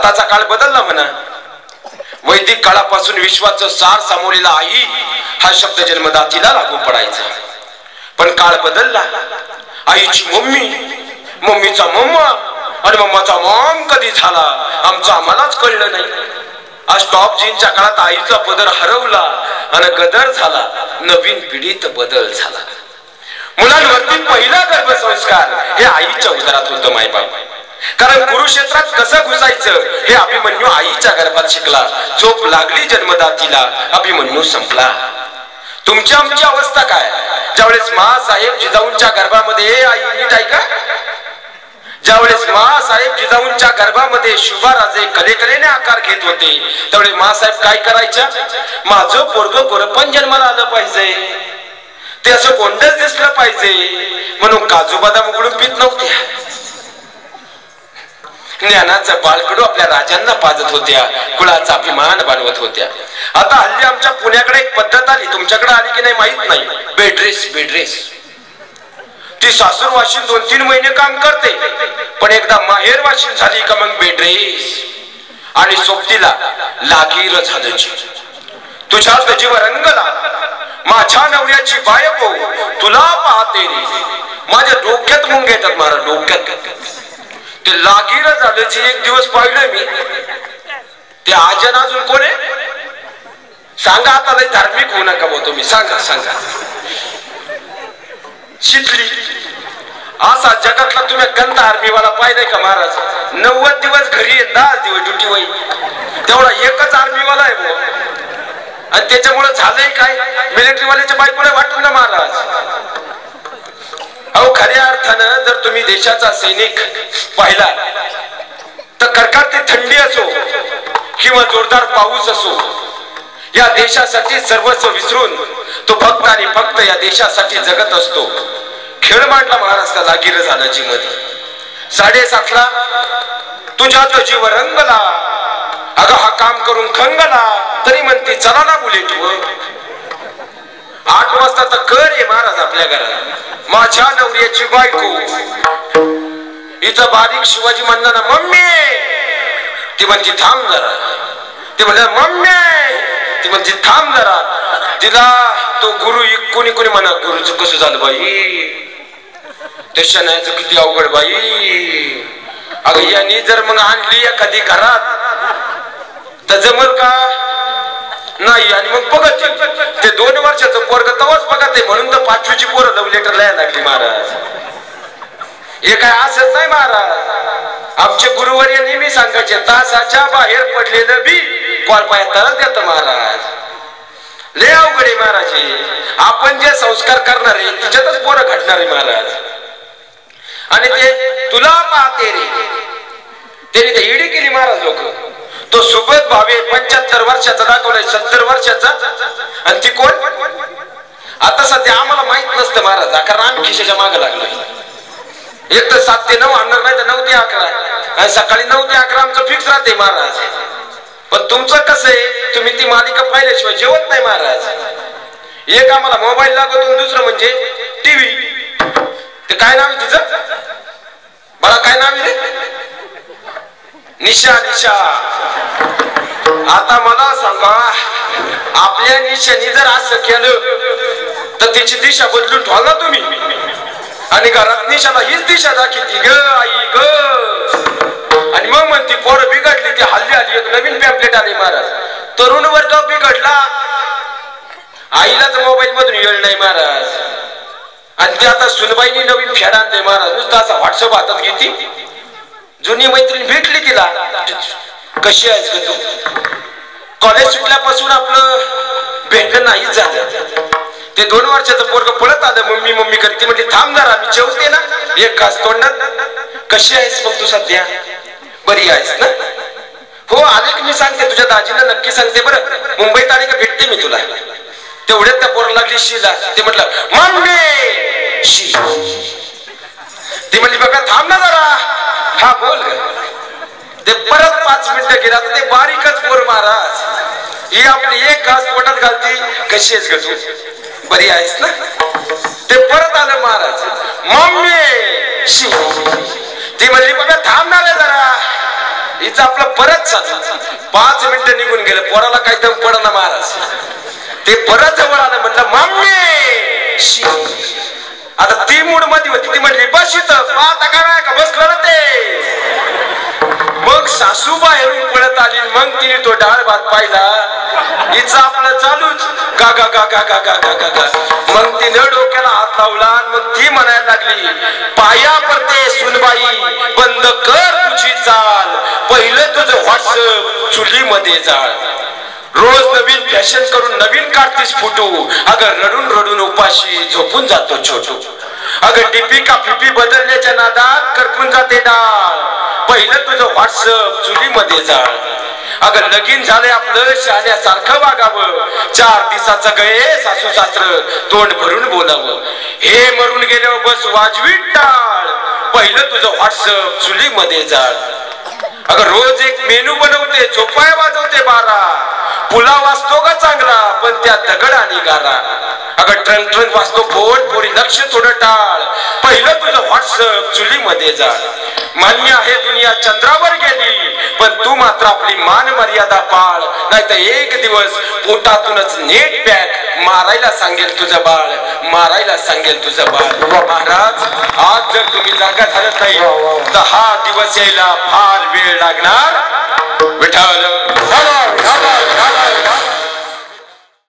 आताचा काळ बदलला म्हणा. वैदिक काळापासून विश्वाचं सार सामोरेला आई हा शब्द जन्मदातीला लागू पडायचा. पण काळ बदलला. आईची मम्मी मम्मीचा मम्मा आणि मम्माचा मॉम कधी झाला आमचं आम्हालाच कळलं नाही. आज टॉप जीनच्या काळात आईचा पदर हरवला आणि गदर झाला नवीन पिढीत बदल झाला. मुलांवरती पहिला गर्भसंस्कार हे आईच्या उदरात होतं मायबाप. कारण कुरुक्षेत्रात कसं घुसायचं हे अभिमन्यू आईच्या गर्भात शिकला. झोप लागली जन्मदातीला. अभिमन्यू संपला. तुमची आमची अवस्था काय? ज्यावेळेस साहेब जिजाऊंच्या गर्भामध्ये आई नीट ऐका. ज्यावेळेस साहेब जिजाऊंच्या गर्भामध्ये शुभाराजे कलेकलेने आकार घेत होते त्यावेळी साहेब काय करायच्या? माझं पोरग गोरपण जन्माला आलं पाहिजे. ते असं कोंडच दिसलं पाहिजे. म्हणून काजू बदाम उघडून पित नव्हत्या. ज्ञानाचं बाळकडू आपल्या राजांना पाजत होत्या. कुळाचा अभिमान बांधवत होत्या. आता हल्ली आमच्या पुण्याकडे एक पद्धत आली. तुमच्याकडे आली की नाही माहीत नाही. बेड्रेस बेड्रेस. ती सासूर वाशिन दोन तीन महिने काम करते. पण एकदा माहेर वाशिन झाली का मग बेड्रेस. आणि सोबतीला लागीर झालं तुझ्या जीव रंगला माझ्या नवऱ्याची बायको. तुला पाहते माझ्या डोक्यात मुंग येतात मारा डोक्यात. ते लागीर झालं जे एक दिवस पाहिलं मी. ते आजन अजून कोण आहे? सांगा आता लय धार्मिक होऊ नका बोलतो तुम्ही. सांगा सांगा. शितली असा जगातला तुम्ही गंध आर्मीवाला पाहिलंय का महाराज? नव्वद दिवस घरी आहे दहा दिवस ड्युटी वय तेवढा एकच आर्मीवाला आहे भाऊ. आणि त्याच्यामुळे झालंय काय? मिलिटरीवाल्याच्या बायकोला वाटून ना महाराज. अहो खऱ्या अर्थानं जर तुम्ही देशाचा सैनिक पाहिला तर कडकडती थंडी असो किंवा जोरदार पाऊस असो या देशासाठी सर्वस्व विसरून तो फक्त आणि फक्त या देशासाठी जगत असतो. खेळ मांडला महाराष्ट्र लागीर जी मध्ये साडेसातला तुझ्या तो जीव रंगला. अगं हा काम करून खंगला. तरी म्हणते चला ना बुलेट आठ वाजताचा कर ये महाराज आपल्या घरात. माझ्या नवऱ्याची बायको. इथं बारीक शिवाजी म्हणताना मम्मी! ती म्हणजे थांब जरा. ती म्हणजे मम्मी! ती म्हणजे थांब जरा. तिला तो गुरु कोणी कोणी म्हणा गुरुच कसं झालं बाई? तशा नाही किती अवघड बाई? अगं यांनी जर मग आणली एखादी घरात तर जमल का? नाही आणि मग बघत ते दोन वर्षाचं पोरग तवाच बघत आहे म्हणून तर पाचवीची पोरं लव्ह लेटर लिहायला लागली महाराज. हे काय असत नाही महाराज. आमचे गुरुवर नेहमी सांगायचे तासाच्या बाहेर पडलेलं बी कॉल तरच देत महाराज. ले अवघडे महाराज आपण जे संस्कार करणार आहे तिच्यातच पोरं घडणार आहे महाराज. आणि ते तुला पाहते रे. त्याने ते इडी केली महाराज लोक. तो सुबोध भावे पंच्याहत्तर वर्षाचा दाखवलाय सत्तर वर्षाचा. आणि ती कोण? आता सध्या आम्हाला माहीत नसतं महाराज कारण आम्ही खिशाच्या मागे लागलोय एक तर सात ते नऊ आणणार नाही तर नऊ ते अकरा. आणि सकाळी नऊ ते अकरा आमचं फिक्स राहते महाराज. पण तुमचं कसं आहे तुम्ही ती मालिका पाहिल्याशिवाय जेवत नाही महाराज. एक आम्हाला मोबाईल लागतो दुसरं म्हणजे टीव्ही ते काय नाव आहे तिचं? बाळा काय नाव आहे रे? निशा निशा. आता मला सांगा आपल्या निशाने जर असं केलं तर तिची दिशा बदलून ठेवाल ना तुम्ही? आणि घरात निशाला हीच दिशा दाखवती ग आई ग? आणि मग म्हणती पोरं बिघडली ती हल्ली आली एक नवीन पॅम्पलेट आली महाराज. तरुण वर्ग बिघडला. आईलाच मोबाईल मधून येळ नाही महाराज. आणि ते आता सुनबाईनी नवीन फेड आणते महाराज. नुसतं असा व्हॉट्सअप हातात घेती. जुनी मैत्रीण भेटली तिला. कशी आहेस ग तू? कॉलेज सुटल्यापासून आपलं भेटणं नाहीच झालं. ते दोन वर्षाचं पोरग पळत आलं मम्मी मम्मी करते. म्हणजे थांब जरा मी जेवते ना. एक घास तोंडात. कशी आहेस मग तू सध्या? बरी आहेस ना. हो आले की मी सांगते तुझ्या दाजीला नक्की सांगते बरं. मुंबईत आले का भेटते मी तुला. तेवढ्यात त्या पोरा लागली शिला. ते म्हटलं मम्मी शी ती म्हणली बघा थांब ना जरा. हा बोल ते परत पाच मिनिटं गेला. ते बारीकच पोर महाराज ही आपली एक घास पोटात घालती. कशी आहेस बरी आहेस ना? ते परत आलं महाराज. मम्मी! ती म्हणली बघा थांब ना जरा. हिचं आपलं परत चालू. पाच मिनिटं निघून गेलं. पोराला काही दम पडना महाराज. ते परत जवळ आलं. म्हणलं मम्मी! शी. आता ती मूडमध्ये होती. ती म्हणली बस इथं. पाहता का नाही? का बसलं ना ते? मग सासूबा बाहेरून पळत आली मग तिने तो डाळ भात पाहिला. हिचा आपलं चालूच. गा गा गा गा गा गा गा गा गा. मग तिनं डोक्याला हात लावला मग ती म्हणायला लागली पाया पडते सुनबाई बंद कर तुझी चाल पहिलं तुझं व्हॉट्सअप चुलीमध्ये जाळ. रोज नवीन फॅशन करून नवीन काढतीस फोटो. अगं रडून रडून उपाशी झोपून जातो छोटू. अगं डीपी का पिपी बदलण्याच्या नादात करपून जाते डाळ. पहिलं तुझं व्हॉट्सअप चुलीमध्ये जाळ. अगं लगीन झालंय आपलं शहाण्यासारखं वागावं. चार दिवसाचं गये सासू सासर तोंड भरून बोलावं. हे मरून गेल्यावर बस वाजवी टाळ. पहिलं तुझं व्हॉट्सअप चुलीमध्ये जाळ. अगं रोज एक मेनू बनवते झोपाय वाजवते बारा. पुलाव वाचतो का चांगला? पण त्या दगड आणि गारा. अगं ट्रंक ट्रंक वाचतो फोन पोरी लक्ष थोडं टाळ. पहिलं तुझं व्हॉट्सअप चुलीमध्ये जाळ. मान्य आहे दुनिया चंद्रावर गेली पण तू मात्र आपली मान मर्यादा पाळ. नाहीतर एक दिवस पोटातूनच नेट पॅक मारायला सांगेल तुझं बाळ. मारायला सांगेल तुझं बाळ. महाराज आज जर तुम्ही जागा झालं नाही तर हा दिवस यायला फार वेळ लागणार? विठाल